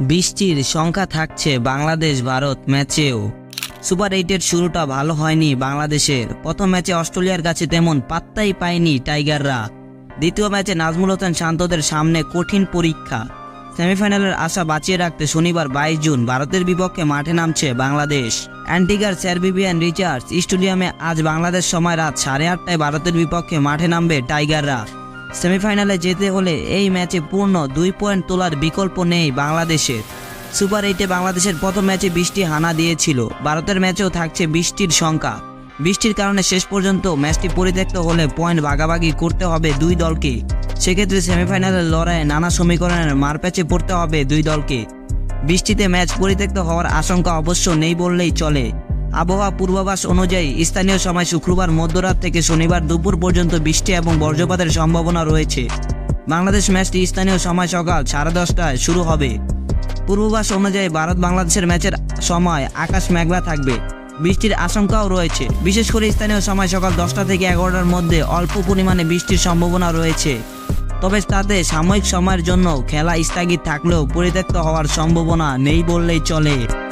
বৃষ্টির সংখ্যা থাকছে বাংলাদেশ, ভারত ম্যাচেও। সুপার এইটের শুরুটা ভালো হয়নি বাংলাদেশের। প্রথম ম্যাচে অস্ট্রেলিয়ার কাছে তেমন পাত্তাই পায়নি টাইগাররা। দ্বিতীয় ম্যাচে নাজমুল হোসেন শান্তদের সামনে কঠিন পরীক্ষা। সেমিফাইনালের আশা বাঁচিয়ে রাখতে শনিবার বাইশ জুন ভারতের বিপক্ষে মাঠে নামছে বাংলাদেশ। অ্যান্টিগার স্যারবিবিয়ান রিচার্ডস স্টেডিয়ামে আজ বাংলাদেশ সময় রাত সাড়ে আটটায় ভারতের বিপক্ষে মাঠে নামবে টাইগাররা। সেমিফাইনালে যেতে হলে এই ম্যাচে পূর্ণ দুই পয়েন্ট তোলার বিকল্প নেই বাংলাদেশের। সুপার এইটে বাংলাদেশের প্রথম ম্যাচে বৃষ্টি হানা দিয়েছিল। ভারতের ম্যাচেও থাকছে বৃষ্টির সংখ্যা। বৃষ্টির কারণে শেষ পর্যন্ত ম্যাচটি পরিত্যক্ত হলে পয়েন্ট ভাগাভাগি করতে হবে দুই দলকে। সেক্ষেত্রে সেমিফাইনালের লড়াইয়ে নানা সমীকরণের মারপ্যাচে পড়তে হবে দুই দলকে। বৃষ্টিতে ম্যাচ পরিত্যক্ত হওয়ার আশঙ্কা অবশ্য নেই বললেই চলে। আবহাওয়া পূর্বাভাস অনুযায়ী স্থানীয় সময় শুক্রবার, মধ্যরাত থেকে শনিবার দুপুর পর্যন্ত বৃষ্টি এবং বজ্রপাতের সম্ভাবনা রয়েছে। বাংলাদেশ ম্যাচটি স্থানীয় সময় সকাল সাড়ে দশটায় শুরু হবে। পূর্বাভাস অনুযায়ী ভারত বাংলাদেশের ম্যাচের সময় আকাশ মেঘলা থাকবে। বৃষ্টির আশঙ্কাও রয়েছে। বিশেষ করে স্থানীয় সময় সকাল দশটা থেকে এগারোটার মধ্যে অল্প পরিমাণে বৃষ্টির সম্ভাবনা রয়েছে। তবে তাতে সাময়িক সময়ের জন্য খেলা স্থগিত থাকলেও পরিত্যক্ত হওয়ার সম্ভাবনা নেই বললেই চলে।